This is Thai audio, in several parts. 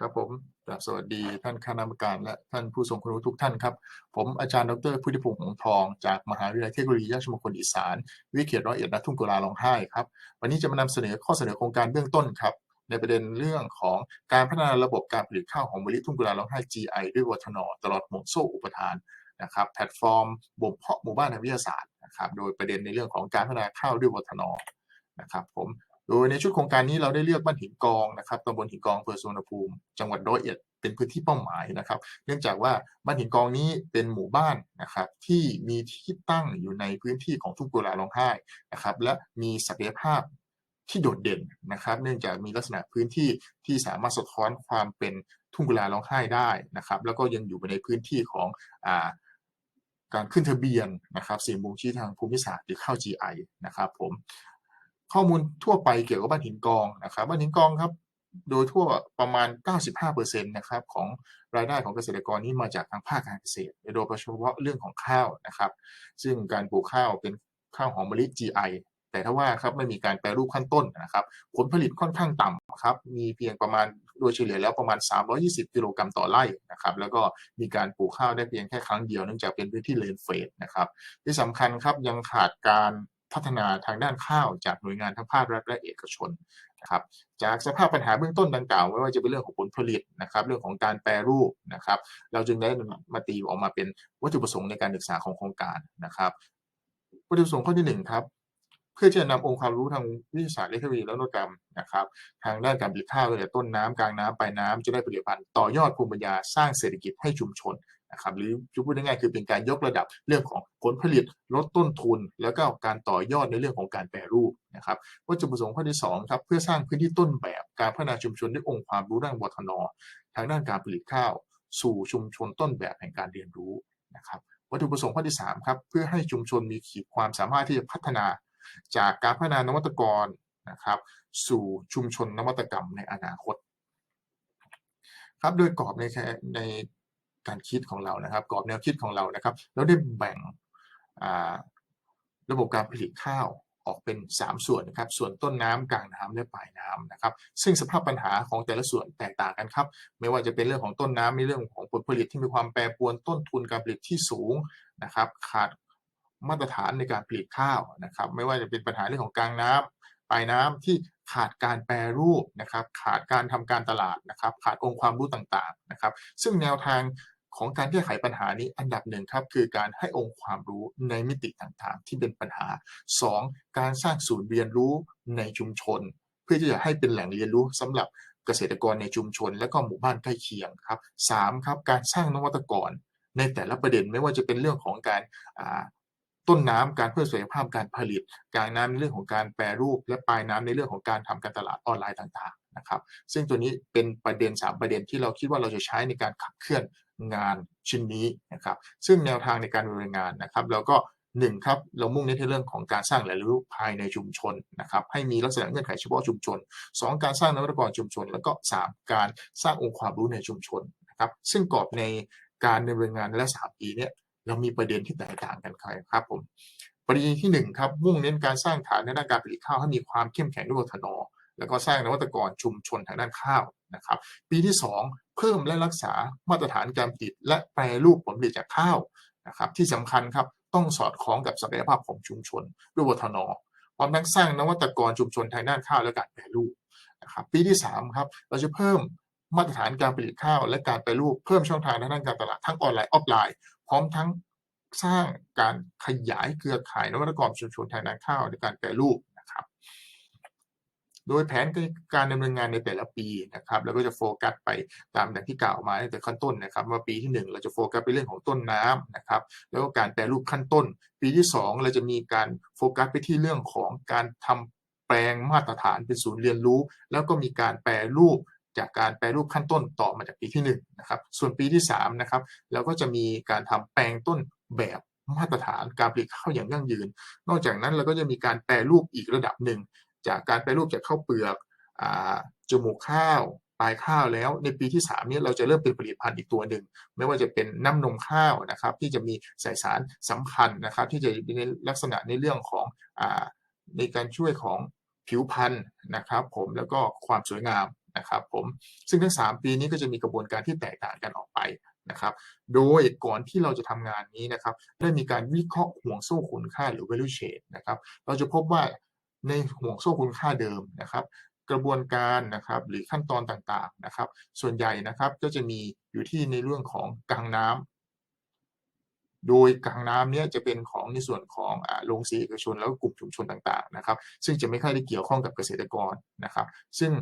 ครับผมกราบสวัสดีท่านคณะกรรมการและท่านผู้ทรงคุณวุฒิทุกท่านครับ ผมอาจารย์ดรพุทธิพงษ์หงส์ทอง จากมหาวิทยาลัยเทคโนโลยีราชมงคลอีสาน วิเขตร้อยเอ็ดณทุ่งกุลาร้องไห้ครับ วันนี้จะมานำเสนอข้อเสนอโครงการเบื้องต้นครับ ในประเด็นเรื่องของการพัฒนาระบบการผลิตข้าวหอมมะลิทุ่งกุลาร้องไห้ GI ด้วยวัฒนตลอดห่วงโซ่อุปทานนะครับแพลตฟอร์มบ่มเพาะหมู่บ้านทางวิทยาศาสตร์นะครับโดยประเด็นในเรื่องของการพัฒนาข้าวด้วยวัฒนนะครับผม โดยในชุดโครงการนี้เราได้เลือกบ้านหินกองนะครับตำบลหินกองอำเภอสุวรรณภูมิ จังหวัดร้อยเอ็ดเป็นพื้นที่เป้าหมายนะครับ เนื่องจากว่าบ้านหินกองนี้เป็นหมู่บ้านนะครับที่มีที่ตั้งอยู่ในพื้นที่ของทุ่งกุลาร้องไห้นะครับและมีศักยภาพที่โดดเด่นนะครับ เนื่องจากมีลักษณะพื้นที่ที่สามารถสะท้อนความเป็นทุ่งกุลาร้องไห้ได้นะครับ แล้วก็ยังอยู่ในพื้นที่ของอ่าการขึ้นทะเบียนนะครับสิ่งบ่งชี้ทางภูมิศาสตร์หรือเข้า GI นะครับผม ข้อมูลทั่วไปเกี่ยวกับบ้านหินกองนะครับบ้านหินกองครับ โดยทั่วประมาณ 95%นะครับของรายได้ของเกษตรกรนี่มาจากทางภาคการเกษตร โดยเฉพาะเรื่องของข้าวนะครับ ซึ่งการปลูกข้าวเป็นข้าวหอมมะลิ GI แต่ถ้าว่าครับไม่มีการแปรรูปขั้นต้นนะครับ ผลผลิตค่อนข้างต่ำครับ มีเพียงประมาณโดยเฉลี่ยแล้วประมาณ 320 กิโลกรัมต่อไร่นะครับ แล้วก็มีการปลูกข้าวได้เพียงแค่ครั้งเดียวเนื่องจากเป็นพื้นที่เลนเฟดนะครับ ที่สำคัญครับยังขาดการ พัฒนาทางด้านข้าวจากหน่วยงานทั้งภาครัฐและเอกชนนะครับจากสภาพปัญหาเบื้องต้นดังกล่าวไม่ว่าจะเป็นเรื่องของผลผลิตนะครับเรื่องของการแปรรูปนะครับ เราจึงได้มาตีออกมาเป็นวัตถุประสงค์ในการศึกษาของโครงการนะครับวัตถุประสงค์ข้อที่หนึ่งครับเพื่อจะนำองค์ความรู้ทางวิทยาศาสตร์เทคโนโลยีและนวัตกรรมนะครับ ทางด้านการผลิตข้าวตั้งแต่ต้นน้ำกลางน้ำปลายน้ำจะได้ผลิตภัณฑ์ต่อยอดภูมิปัญญาสร้างเศรษฐกิจให้ชุมชน นะครับหรือพูดง่ายๆคือเป็นการยกระดับเรื่องของผลผลิตลดต้นทุน แล้วก็การต่อยอดในเรื่องของการแปรรูปนะครับวัตถุประสงค์ข้อที่2ครับเพื่อสร้างพื้นที่ต้นแบบการพัฒนาชุมชนด้วยองค์ความรู้ด้านวัฒนทางด้านการผลิตข้าว สู่ชุมชนต้นแบบแห่งการเรียนรู้นะครับวัตถุประสงค์ข้อที่3ครับเพื่อให้ชุมชนมีขีดความสามารถที่จะพัฒนา จากการพัฒนานวัตกรนะครับ สู่ชุมชนนวัตกรรมในอนาคต ครับโดยกรอบในใน การคิดของเรานะครับกรอบแนวคิดของเรานะครับเราได้แบ่งระบบการผลิตข้าวออกเป็น 3 ส่วนนะครับ ส่วนต้นน้ำกลางน้ำและปลายน้ำนะครับ ซึ่งสภาพปัญหาของแต่ละส่วนแตกต่างกันครับ ไม่ว่าจะเป็นเรื่องของต้นน้ำในเรื่องของผลผลิตที่มีความแปรปรวนต้นทุนการผลิตที่สูงนะครับ ขาดมาตรฐานในการผลิตข้าวนะครับ ไม่ว่าจะเป็นปัญหาเรื่องของกลางน้ำปลายน้ำที่ขาดการแปรรูปนะครับ ขาดการทำการตลาดนะครับ ขาดองค์ความรู้ต่างๆนะครับ ซึ่งแนวทาง ของการแก้ไขปัญหานี้อันดับหนึ่งครับคือการให้องค์ความรู้ในมิติต่างๆ ที่เป็นปัญหา 2. การสร้างศูนย์เรียนรู้ในชุมชน เพื่อที่จะให้เป็นแหล่งเรียนรู้สำหรับเกษตรกรในชุมชน และก็หมู่บ้านใกล้เคียงครับ 3. ครับการสร้างนวัตกร ในแต่ละประเด็นไม่ว่าจะเป็นเรื่องของการต้นน้ำการเพิ่มศักยภาพการผลิต กลางน้ำในเรื่องของการแปรรูป และปลายน้ำในเรื่องของการทำการตลาดออนไลน์ต่างๆ นะครับซึ่งตัวนี้เป็นประเด็น 3 ประเด็นที่เราคิดว่าเราจะใช้ในการขับเคลื่อนงานชิ้นนี้นะครับซึ่งแนวทางในการดำเนินงานนะครับเราก็หนึ่งครับเรามุ่งเน้นในเรื่องของการสร้างแหล่งรู้ภายในชุมชนนะครับให้มีลักษณะเงื่อนไขเฉพาะชุมชน 2 การสร้างนวัตกรชุมชน แล้วก็ 3 การสร้างองค์ความรู้ในชุมชนนะครับซึ่งกรอบในการดำเนินงานในละสามปีนี้เรามีประเด็นที่แตกต่างกันครับผมประเด็นที่1ครับมุ่งเน้นการสร้างฐานในด้านการผลิตข้าวให้มีความเข้มแข็งด้วยวัฒน แล้วก็สร้างนวัตกรชุมชนทางด้านข้าวนะครับ ปีที่ 2 เพิ่มและรักษามาตรฐานการผลิต และแปรรูปผลผลิตจากข้าวนะครับ ที่สำคัญครับต้องสอดคล้องกับศักยภาพของชุมชนด้วยวัฒนพร้อมทั้งสร้างนวัตกรชุมชนทางด้านข้าวและการแปรรูปนะครับปีที่3ครับเราจะเพิ่มมาตรฐานการผลิตข้าวและการแปรรูปเพิ่มช่องทางทางด้านการตลาดทั้งออนไลน์ออฟไลน์ พร้อมทั้งสร้างการขยายเครือข่ายนวัตกรชุมชนทางด้านข้าวในการแปรรูป โดยแผนการดำเนินงานในแต่ละปีนะครับเราก็จะโฟกัสไปตามอย่างที่กล่าวมาตั้งแต่ขั้นต้นนะครับว่าปีที่ 1 เราจะโฟกัสไปเรื่องของต้นน้ำนะครับ แล้วก็การแปรรูปขั้นต้น ปีที่ 2 เราจะมีการโฟกัสไปที่เรื่องของการทำแปลงมาตรฐานเป็นศูนย์เรียนรู้ แล้วก็มีการแปรรูปจากการแปรรูปขั้นต้นต่อมาจากปีที่1นะครับส่วนปีที่3นะครับเราก็จะมีการทำแปลงต้นแบบมาตรฐานการผลิตข้าวอย่างยั่งยืน นอกจากนั้นเราก็จะมีการแปรรูปอีกระดับหนึ่ง จากการแปรรูปจากข้าวเปลือกจมูกข้าวปลายข้าวแล้ว ในปีที่3นี้เราจะเริ่มเป็นผลิตภัณฑ์อีกตัวหนึ่งไม่ว่าจะเป็นน้ำนมข้าวนะครับที่จะมีสายสารสำคัญนะครับ ที่จะมีลักษณะในเรื่องของอในการช่วยของผิวพรรณนะครับผมแล้วก็ความสวยงามนะครับผมซึ่งทั้ง 3 ปีนี้ก็จะมีกระบวนการที่แตกต่างกันออกไปนะครับ โดยก่อนที่เราจะทำงานนี้นะครับได้มีการวิเคราะห์ห่วงโซ่คุณค่าหรือ value chain นะครับเราจะพบว่า ในห่วงโซ่คุณค่าเดิมนะครับ กระบวนการนะครับหรือขั้นตอนต่างๆนะครับ ส่วนใหญ่นะครับก็จะมีอยู่ที่ในเรื่องของกลางน้ำโดยกลางน้ำเนี้ยจะเป็นของในส่วนของโรงสีเอกชนแล้วก็กลุ่มชุมชนต่างๆนะครับ ซึ่งจะไม่ค่อยได้เกี่ยวข้องกับเกษตรกรนะครับ ซึ่ง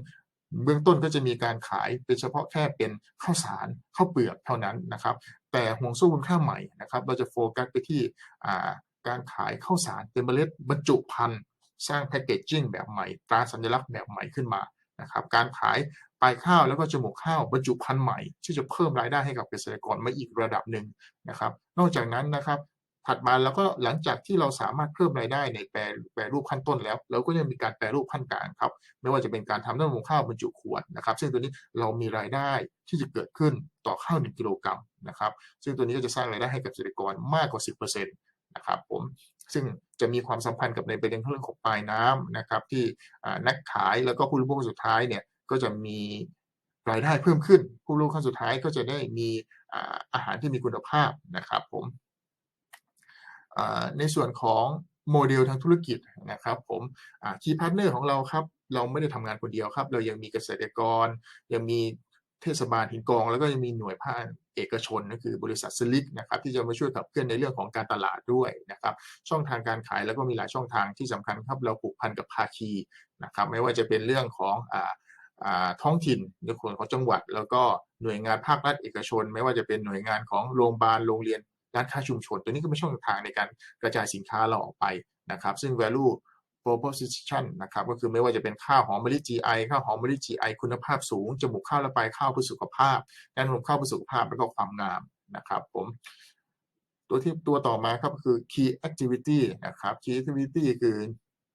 เบื้องต้นก็จะมีการขายเป็นเฉพาะแค่เป็นข้าวสารข้าวเปลือกเท่านั้นนะครับ แต่ห่วงโซ่คุณค่าใหม่นะครับ เราจะโฟกัสไปที่การขายข้าวสารเป็นเมล็ดบรรจุภัณฑ์ สร้างแพคเกจจิ้งแบบใหม่ ตราสัญลักษณ์แบบใหม่ขึ้นมานะครับการขายปลายข้าวแล้วก็จมูกข้าวบรรจุภัณฑ์ใหม่ ที่จะเพิ่มรายได้ให้กับเกษตรกรมาอีกระดับหนึ่งนะครับนอกจากนั้นนะครับถัดมาแล้วก็หลังจากที่เราสามารถเพิ่มรายได้ในแปรแปรรูปขั้นต้นแล้วเราก็ยังมีการแปรรูปขั้นกลางครับไม่ว่าจะเป็นการทำน้ำมันข้าวบรรจุขวดนะครับ ซึ่งตัวนี้เรามีรายได้ที่จะเกิดขึ้นต่อข้าว1กิโลกรัมนะครับ ซึ่งตัวนี้ก็จะสร้างรายได้ให้กับเกษตรกรมากกว่า 10%นะครับผม ซึ่งจะมีความสัมพันธ์กับในประเด็นเรื่องของปลายน้ำนะครับที่นักขายแล้วก็ผู้บริโภคสุดท้ายเนี่ยก็จะมีรายได้เพิ่มขึ้น ผู้บริโภคขั้นสุดท้ายก็จะได้มีอาหารที่มีคุณภาพนะครับผมในส่วนของโมเดลทางธุรกิจนะครับผมคีย์พาร์ทเนอร์ของเราครับเราไม่ได้ทำงานคนเดียวครับ เรายังมีเกษตรกร ยังมีเทศบาลหินกอง แล้วก็ยังมีหน่วยภาค เอกชนก็คือบริษัทสลิกนะครับที่จะมาช่วยขับเคลื่อนในเรื่องของการตลาดด้วยนะครับช่องทางการขายแล้วก็มีหลายช่องทางที่สำคัญครับเราผูกพันกับภาคีนะครับไม่ว่าจะเป็นเรื่องของอ่าอ่าท้องถิ่นในส่วนของจังหวัด แล้วก็หน่วยงานภาครัฐเอกชน ไม่ว่าจะเป็นหน่วยงานของโรงพยาบาลโรงเรียนร้านค้าชุมชน ตัวนี้ก็เป็นช่องทางในการกระจายสินค้าเราออกไปนะครับ ซึ่ง value proposition นะครับก็คือไม่ว่าจะเป็นข้าวหอมมะลิ GI ข้าวหอมมะลิ GI คุณภาพสูง จมูกข้าวและปลายข้าวเพื่อสุขภาพการรวมข้าวเพื่อสุขภาพแล้วก็ความงามนะครับผมตัวที่ตัวต่อมาครับคือ key activity นะครับ key activity คือ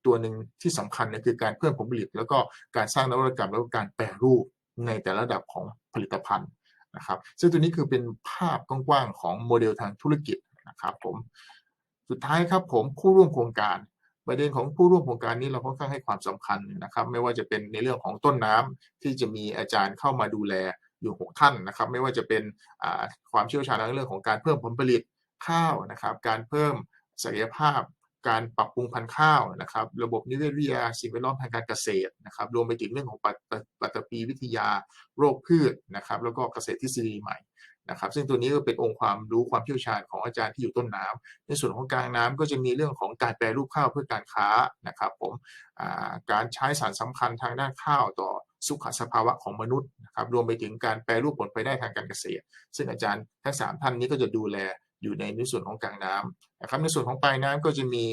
ตัวหนึ่งที่สำคัญเนี่ยคือการเพิ่มผลผลิต แล้วก็การสร้างนวัตกรรมแล้วก็การแปรรูปในแต่ละระดับของผลิตภัณฑ์นะครับ ซึ่งตัวนี้คือเป็นภาพกว้างๆของโมเดลทางธุรกิจนะครับผมสุดท้ายครับผมผู้ร่วมโครงการ ประเด็นของผู้ร่วมโครงการนี้เราค่อนข้างให้ความสำคัญนะครับ ไม่ว่าจะเป็นในเรื่องของต้นน้ำที่จะมีอาจารย์เข้ามาดูแลอยู่6ท่านนะครับ ไม่ว่าจะเป็นความเชี่ยวชาญในเรื่องของการเพิ่มผลผลิตข้าวนะครับ การเพิ่มศักยภาพ การปรับปรุงพันธุ์ข้าวนะครับ ระบบนิเวศวิทยาสิ่งแวดล้อมทางการเกษตรนะครับ รวมไปถึงเรื่องของปัตตตภีวิทยาโรคพืชนะครับ แล้วก็เกษตรทฤษฎีใหม่ นะครับซึ่งตัวนี้ก็เป็นองค์ความรู้ความเชี่ยวชาญของอาจารย์ที่อยู่ต้นน้ำในส่วนของกลางน้ำก็จะมีเรื่องของการแปรรูปข้าวเพื่อการค้านะครับผมการใช้สารสำคัญทางด้านข้าวต่อสุขสภาวะของมนุษย์นะครับรวมไปถึงการแปรรูปผลไปได้ทางการเกษตร ซึ่งอาจารย์ทั้ง 3 ท่านนี้ก็จะดูแลอยู่ในในส่วนของกลางน้ำนะครับในส่วนของปลายน้ำก็จะมี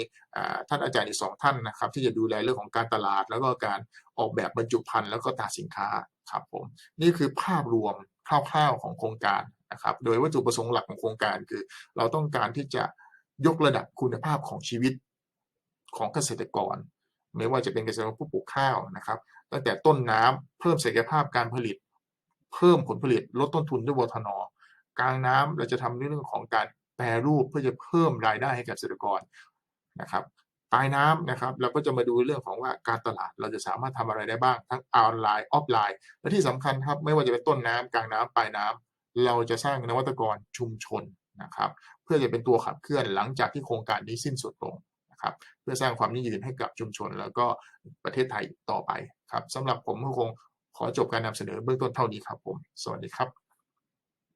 ท่านอาจารย์อีกสองท่านนะครับ ที่จะดูแลเรื่องของการตลาด แล้วก็การออกแบบบรรจุภัณฑ์แล้วก็ตราสินค้าครับผมนี่คือภาพรวมคร่าวๆของโครงการ นะครับโดยวัตถุประสงค์หลักของโครงการคือ เราต้องการที่จะยกระดับคุณภาพของชีวิตของเกษตรกร ไม่ว่าจะเป็นเกษตรกรผู้ปลูกข้าวนะครับ ตั้งแต่ต้นน้ำเพิ่มศักยภาพการผลิต เพิ่มผลผลิตลดต้นทุนด้วยวทนกลางน้ำเราจะทำในเรื่องของการแปรรูปเพื่อจะเพิ่มรายได้ให้กับเกษตรกรนะครับปลายน้ำนะครับเราก็จะมาดูเรื่องของว่าการตลาดเราจะสามารถทำอะไรได้บ้างทั้งออนไลน์ออฟไลน์ และที่สำคัญครับไม่ว่าจะเป็นต้นน้ำกลางน้ำปลายน้ำ เราจะสร้างนวัตกรชุมชนนะครับ เพื่อจะเป็นตัวขับเคลื่อนหลังจากที่โครงการนี้สิ้นสุดลงนะครับเพื่อสร้างความยั่งยืนให้กับชุมชนแล้วก็ประเทศไทยต่อไปครับสำหรับผมก็คงขอจบการนำเสนอเบื้องต้นเท่านี้ครับผม สวัสดีครับ